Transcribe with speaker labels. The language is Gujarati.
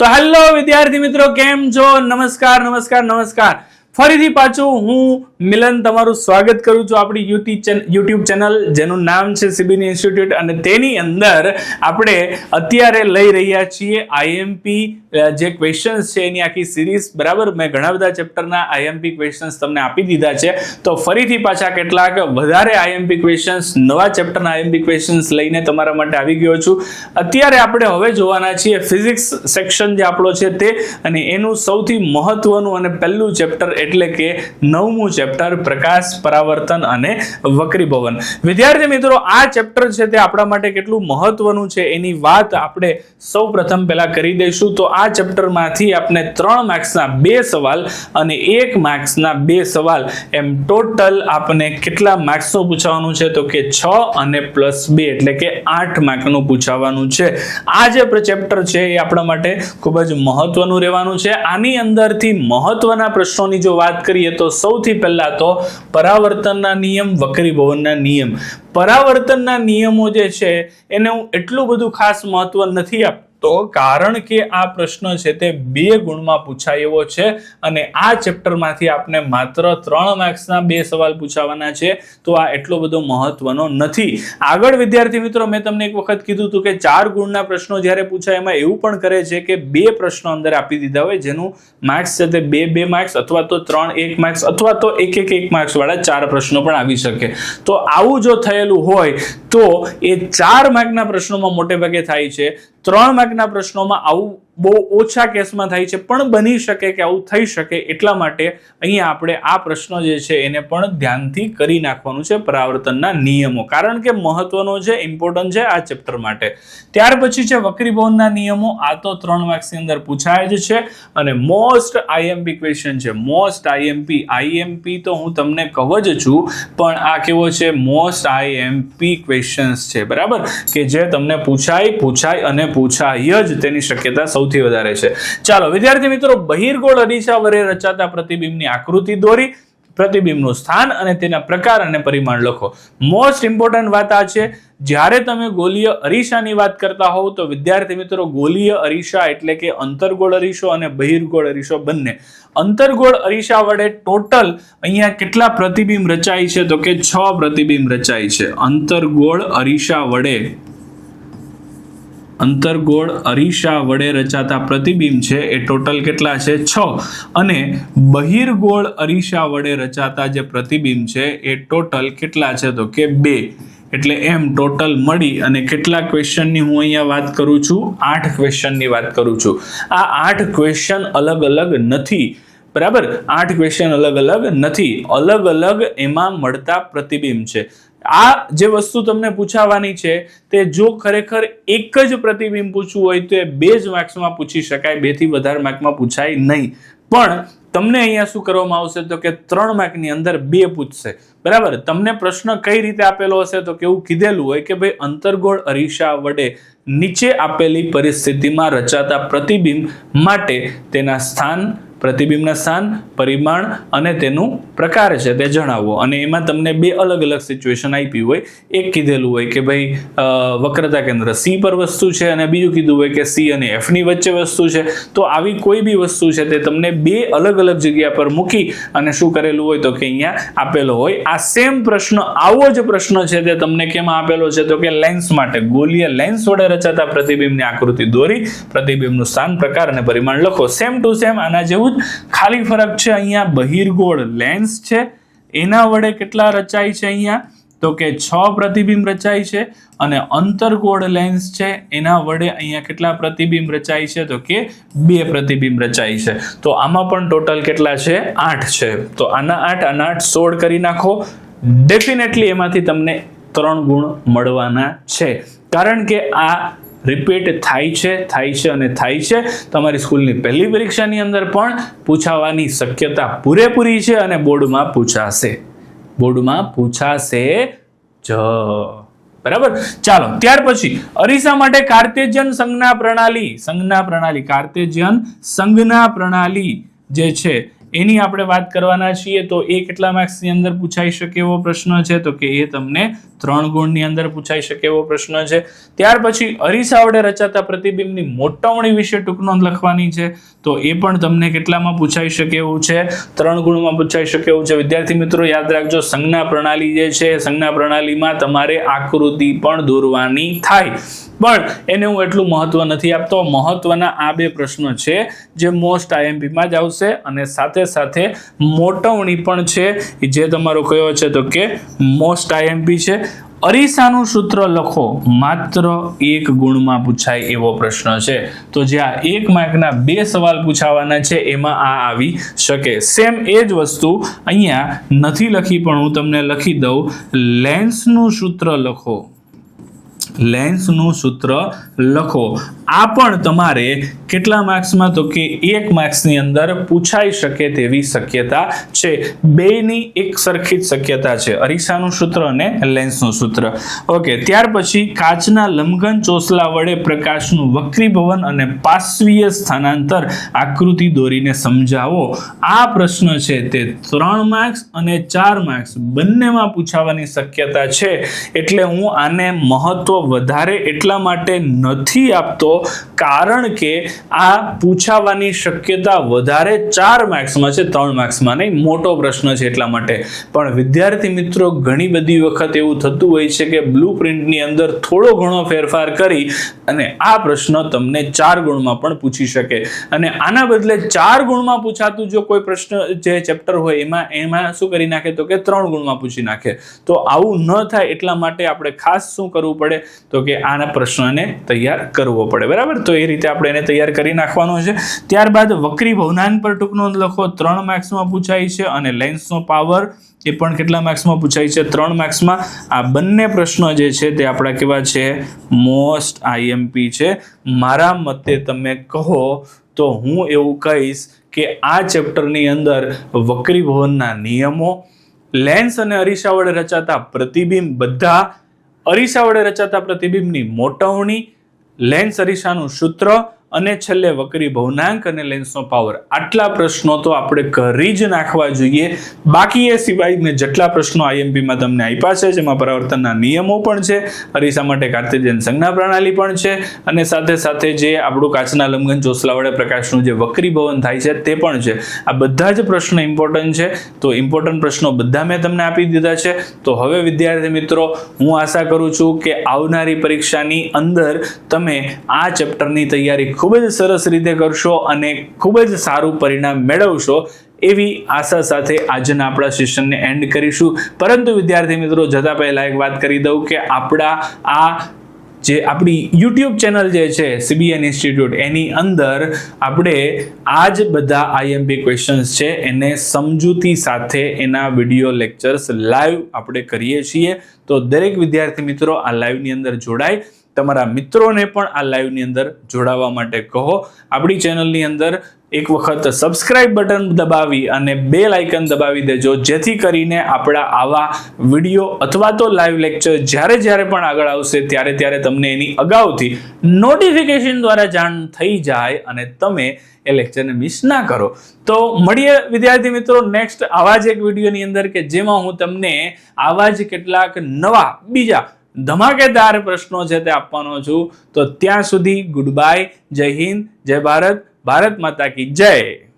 Speaker 1: તો હેલો વિદ્યાર્થી મિત્રો કેમ છો? નમસ્કાર નમસ્કાર નમસ્કાર. ફરીથી પાછું હું મિલન તમારું સ્વાગત કરું છું આપણી યુટ્યુબ ચેનલ, જેનું નામ છે સિબિની ઇન્સ્ટિટ્યૂટ અને તેની અંદર આપણે અત્યારે લઈ રહ્યા છીએ આઈએમપી જે ક્વેશ્ચન્સ છે એની આખી સિરીઝ બરાબર? મેં ઘણા બધા ચેપ્ટરના આઈએમપી ક્વેશ્ચન્સ તમને આપી દીધા છે. તો ફરીથી પાછા કેટલાક વધારે આઈએમપી ક્વેશ્ચન્સ નવા ચેપ્ટરના આઈએમપી ક્વેશ્ચન્સ લઈને તમારા માટે આવી ગયો છું. અત્યારે આપણે હવે જોવાના છીએ ફિઝિક્સ સેક્શન જે આપણો છે તે, અને એનું સૌથી મહત્વનું અને પહેલું ચેપ્ટર એટલે કે નવમું ચેપ્ટર પ્રકાશ પરાવર્તન અને વક્રીભવન. વિદ્યાર્થી મિત્રો, આ ચેપ્ટર છે તે આપણા માટે કેટલું મહત્વનું છે એની વાત આપણે સૌ પ્રથમ પહેલા કરી દઈશું. તો આ ચેપ્ટરમાંથી આપણે ત્રણ માર્ક્સના બે સવાલ અને એક માર્ક્સના બે સવાલ. એમ ટોટલ આપણે કેટલા માર્ક્સનું પૂછવાનું છે? તો કે છ અને પ્લસ બે, એટલે કે આઠ માર્કનું પૂછાવાનું છે. આ જે ચેપ્ટર છે એ આપણા માટે ખૂબ જ મહત્વનું રહેવાનું છે. આની અંદરથી મહત્વના પ્રશ્નોની જો વાત કરીએ તો સૌથી પહેલા તો પરાવર્તનના નિયમ વક્રીભવનના નિયમ. પરાવર્તનના નિયમો જે છે, એને હું એટલું બધું ખાસ મહત્વ નથી આપતો. કારણ કે આ પ્રશ્ન છે તે બે ગુણમાં પૂછાય એવો છે અને આ ચેપ્ટરમાંથી આપને માત્ર ત્રણ માર્ક્સના બે સવાલ પૂછાવાના છે, તો આ એટલો બધો મહત્વનો નથી. આગળ વિદ્યાર્થી મિત્રો, મેં તમને એક વખત કીધું હતું કે ચાર ગુણના પ્રશ્નો જ્યારે પૂછાય, એમાં એવું પણ કરે છે કે બે પ્રશ્નો અંદર આપી દીધા હોય, જેનું માર્ક્સ છે તે બે બે માર્ક્સ અથવા તો ત્રણ, એક માર્ક્સ અથવા તો એક એક એક માર્ક્સ વાળા ચાર પ્રશ્નો પણ આવી શકે. તો આવું જો થયેલું હોય, તો એ ચાર માર્કના પ્રશ્નોમાં મોટે ભાગે થાય છે. ત્રણ માર્કના પ્રશ્નોમાં આવું બહુ ઓછા કેસમાં થાય છે, પણ બની શકે કે આવું થઈ શકે એટલા માટે અહીંયા આપણે આ પ્રશ્ન જે છે એને પણ ધ્યાનથી કરી નાખવાનું છે પરાવર્તનના નિયમો. કારણ કે મહત્વનો છે ઇમ્પોર્ટન્ટ છે આ ચેપ્ટર માટે. ત્યાર પછી છે વક્રીભવનના નિયમો, આ તો ત્રણ માર્ક્સની અંદર પૂછાય જ છે. અને મોસ્ટ આઈએમપી ક્વેશ્ચન છે. મોસ્ટ આઈએમપી આઈએમપી તો હું તમને કહું જ છું, પણ આ કેવો છે? મોસ્ટ આઈએમપી ક્વેશ્ચન્સ છે. બરાબર? કે જે તમને પૂછાય પૂછાય અને પૂછાય જ તેની શક્યતા સૌથી વધારે છે. ચાલો, વિદ્યાર્થી મિત્રો, બહિર્ગોળ અરીસા વડે રચાતા પ્રતિબિંબની આકૃતિ દોરી, પ્રતિબિંબનું સ્થાન અને તેના પ્રકાર અને પરિમાણ લખો. મોસ્ટ ઇમ્પોર્ટન્ટ વાત આ છે, જ્યારે તમે ગોલીય અરીસાની વાત કરતા હોવ, તો વિદ્યાર્થી મિત્રો, ગોલીય અરીસા એટલે કે અંતર્ગોળ અરીસો અને બહિર્ગોળ અરીસો બંને. અંતર્ગોળ અરીસા વડે ટોટલ અહીંયા કેટલા પ્રતિબિંબ રચાય છે? તો કે છ પ્રતિબિંબ રચાય છે. અંતર્ગોળ અરીસા વડે અંતર્ગોળ અરીસા વડે રચાતા પ્રતિબિંબ છે એ ટોટલ કેટલા છે? છ. અને બહિર્ગોળ અરીસા વડે રચાતા જે પ્રતિબિંબ છે એ ટોટલ કેટલા છે? તો કે બે. એટલે એમ ટોટલ મળી અને કેટલા ક્વેશ્ચનની હું અહીંયા વાત કરું છું? આઠ ક્વેશ્ચનની વાત કરું છું. આ આઠ ક્વેશ્ચન અલગ અલગ નથી. બરાબર? આઠ ક્વેશ્ચન અલગ અલગ નથી. અલગ અલગ એમાં મળતા પ્રતિબિંબ છે. આ જે વસ્તુ તમને પૂછાવાની છે, તે જો ખરેખર એક જ પ્રતિબિંબ પૂછવું હોય, તો એ બે જ માર્ક્સમાં પૂછી શકાય બેથી વધારે માર્કમાં પૂછાય નહીં. પણ તમને અહીંયા શું કરવામાં આવશે, તો કે ત્રણ માર્કની અંદર બે પૂછશે. બરાબર? તમને પ્રશ્ન કઈ રીતે આપેલો હશે, તો કેવું કીધેલું હોય કે ભાઈ અંતર્ગોળ અરીસા વડે નીચે આપેલી પરિસ્થિતિમાં રચાતા પ્રતિબિંબ માટે તેના સ્થાન પ્રતિબિંબના સ્થાન, પરિમાણ અને તેનું પ્રકાર છે. તે જણાવો. અને એમાં તમને બે અલગ અલગ સિચ્યુએશન આપી હોય. એક કીધેલું હોય કે ભાઈ વક્રતા કેન્દ્ર સી પર વસ્તુ છે અને બીજું કીધું હોય કે સી અને એફની વચ્ચે વસ્તુ છે. તો આવી કોઈ બી વસ્તુ છે તે તમને બે અલગ અલગ જગ્યા પર મૂકી અને શું કરેલું હોય તો કે અહીંયા આપેલો હોય. આ સેમ પ્રશ્ન, આવો જ પ્રશ્ન છે તે તમને કેમ આપેલો છે? તો કે લેન્સ માટે. ગોલીય લેન્સ વડે રચાતા પ્રતિબિંબની આકૃતિ દોરી. પ્રતિબિંબનું સ્થાન, પ્રકાર અને પરિમાણ લખો. સેમ ટુ સેમ આના જેવું જ ખાલી ફરક છે અહીંયા બહિર્ગોળ લેન્સ છે. એના વડે કેટલા રચાય છે અહીંયા? તો કે છ પ્રતિબિંબ રચાય છે અને અંતરગોળ લેન્સ છે. એના વડે અહીંયા કેટલા પ્રતિબિંબ રચાય છે? તો કે બે પ્રતિબિંબ રચાય છે. તો આમાં પણ ટોટલ કેટલા છે? આઠ છે. તો આના આઠ આના આઠ સોળ કરી નાખો. ડેફિનેટલી એમાંથી તમને ત્રણ ગુણ મળવાના છે. કારણ કે આ રિપીટ થાય છે થાય છે અને થાય છે. તમારી સ્કૂલની પહેલી પરીક્ષાની અંદર પણ પૂછાવાની શક્યતા પૂરેપૂરી છે અને બોર્ડમાં પૂછાશે. બોર્ડમાં પૂછાશે જ. બરાબર? ચાલો, ત્યાર પછી અરીસા માટે કાર્તેજન સંજ્ઞા પ્રણાલી. સંજ્ઞા પ્રણાલી કાર્તેજન સંજ્ઞા પ્રણાલી જે છે એની આપણે વાત કરવાના છીએ, તો એ કેટલા માર્ક્સની અંદર પૂછાઈ શકે એવો પ્રશ્ન છે? તો કે એ તમને ત્રણ ગુણની અંદર પૂછાઈ શકે એવો પ્રશ્ન છે. ત્યાર પછી અરીસા વડે રચાતા પ્રતિબિંબની મોટવણી વિશે ટૂંક નોંધ લખવાની છે. તો એ પણ તમને કેટલામાં પૂછાઈ શકે એવું છે? ત્રણ ગુણમાં પૂછાઈ શકે એવું છે. વિદ્યાર્થી મિત્રો, યાદ રાખજો, સંજ્ઞા પ્રણાલી જે છે, સંજ્ઞા પ્રણાલીમાં તમારે આકૃતિ પણ દોરવાની થાય. પણ એને હું એટલું મહત્વ નથી આપતો. મહત્વના આ બે પ્રશ્નો છે જે મોસ્ટ આઈએમપીમાં જ આવશે અને સાથે સાથે મોટવણી પણ છે જે તમારો કયો છે તો કે મોસ્ટ આઈએમપી છે. અરીસાનું સૂત્ર લખો. માત્ર એક ગુણમાં પૂછાય એવો પ્રશ્ન છે. તો જે આ એક માર્કના બે સવાલ પૂછાવાના છે એમાં આ આવી શકે. સેમ એ જ વસ્તુ અહીંયા નથી લખી પણ હું તમને લખી દઉં. લેન્સનું સૂત્ર લખો. લેન્સનું સૂત્ર લખો. આ પણ તમારે કેટલા માર્ક્સમાં તો કે એક માર્ક્સની અંદર પૂછાઈ શકે તેવી શક્યતા છે. બેની એક સરખી જ શક્યતા છે. અરીસાનું સૂત્ર અને લેન્સનું સૂત્ર. ઓકે, ત્યાર પછી કાચના લંબઘન ચોસલા વડે પ્રકાશનું વક્રીભવન અને પાશ્વીય સ્થાનાંતર આકૃતિ દોરીને સમજાવો. આ પ્રશ્ન છે તે ત્રણ માર્ક્સ અને ચાર માર્ક્સ બંનેમાં પૂછાવાની શક્યતા છે. એટલે હું આને મહત્વ વધારે એટલા માટે નથી આપતો કારણ કે આ પૂછાવાની શક્યતા વધારે ચાર માર્ક્સમાં છે, ત્રણ માર્ક્સમાં નહીં, મોટો પ્રશ્ન છે એટલા માટે. પણ વિદ્યાર્થી મિત્રો, ઘણી બધી વખત એવું થતું હોય છે કે બ્લુ પ્રિન્ટની અંદર થોડો ઘણો ફેરફાર કરી અને આ પ્રશ્ન તમને ચાર ગુણમાં પણ પૂછી શકે. અને આના બદલે ચાર ગુણમાં પૂછાતું જો કોઈ પ્રશ્ન, જે ચેપ્ટર હોય એમાં એમાં શું કરી નાખે તો કે ત્રણ ગુણમાં પૂછી નાખે. તો આવું ન થાય એટલા માટે આપણે ખાસ શું કરવું પડે તો કે આના પ્રશ્નને તૈયાર કરવો પડે. બરાબર? તો એ રીતે આપણે એને તૈયાર કરી નાખવાનો છે. ત્યારબાદ વક્રી ભવનાંક પર ટૂંકનો લખો. ત્રણ માર્ક્સમાં પૂછાય છે અને લેન્સનો પાવર એ પણ કેટલા માર્ક્સમાં પૂછાય છે? ત્રણ માર્ક્સમાં આ બંને પ્રશ્નો જે છે તે આપણા કેવા છે? મોસ્ટ આઈએમપી છે. મારા મતે તમે કહો તો હું એવું કહીશ કે આ ચેપ્ટરની અંદર વક્રીભવનના નિયમો, લેન્સ અને અરીસા વડે રચાતા પ્રતિબિંબ બધા અરીસા વડે રચાતા પ્રતિબિંબની મોટવણી લેન્સ અરીસાનું સૂત્ર અને છેલ્લે વક્રી ભવનાંક અને લેન્સનો પાવર આટલા પ્રશ્નો તો આપણે કરી જ નાખવા જોઈએ. બાકી એ સિવાય મેં જેટલા પ્રશ્નો આઈએમપીમાં તમને આપ્યા છે, જેમાં પરાવર્તનના નિયમો પણ છે, અરીસા માટે કાર્તેજિયન સંજ્ઞા પ્રણાલી પણ છે, અને સાથે સાથે જે આપણું કાચના લંગન ચોસલા પ્રકાશનું જે વક્રીભવન થાય છે, તે પણ છે. આ બધા જ પ્રશ્નો ઇમ્પોર્ટન્ટ છે. તો ઇમ્પોર્ટન્ટ પ્રશ્નો બધા મેં તમને આપી દીધા છે. તો હવે, વિદ્યાર્થી મિત્રો, હું આશા કરું છું કે આવનારી પરીક્ષાની અંદર તમે આ ચેપ્ટરની તૈયારી ખૂબ જ સરસ રીતે કરશો અને ખૂબ જ સારું પરિણામ મેળવશો એવી આશા સાથે આજના આપણા સેશનને એન્ડ કરીશું. પરંતુ વિદ્યાર્થી મિત્રો જતાં પહેલાં એક વાત કરી દઉં કે આપણા આ જે આપણી યુટ્યુબ ચેનલ જે છે સીબીએન ઇન્સ્ટિટ્યૂટ એની અંદર આપણે આ જ બધા આઈએમપી ક્વેશ્ચન્સ છે, એને સમજૂતી સાથે એના વીડિયો લેક્ચર્સ લાઈવ આપણે કરીએ છીએ. તો દરેક વિદ્યાર્થી મિત્રો, આ લાઈવની અંદર જોડાય. તમારા મિત્રોને પણ આ લાઈવની અંદર જોડાવા માટે કહો. આપણી ચેનલની અંદર એક વખત સબસ્ક્રાઇબ બટન દબાવી અને બે લાઇકન દબાવી દેજો. જેથી કરીને આપણા આવા વીડિયો અથવા તો લાઈવ લેક્ચર જ્યારે જ્યારે પણ આગળ આવશે, ત્યારે ત્યારે તમને એની અગાઉથી નોટિફિકેશન દ્વારા જાણ થઈ જાય અને તમે એ લેક્ચરને મિસ ના કરો. તો મળીએ વિદ્યાર્થી મિત્રો નેક્સ્ટ આવા જ એક વિડીયોની અંદર કે જેમાં હું તમને આવા જ કેટલાક નવા, બીજા ધમાકેદાર પ્રશ્નો છે તે આપવાનો છું. તો ત્યાં સુધી ગુડ બાય જય હિન્દ, જય ભારત ભારત માતા કી જય.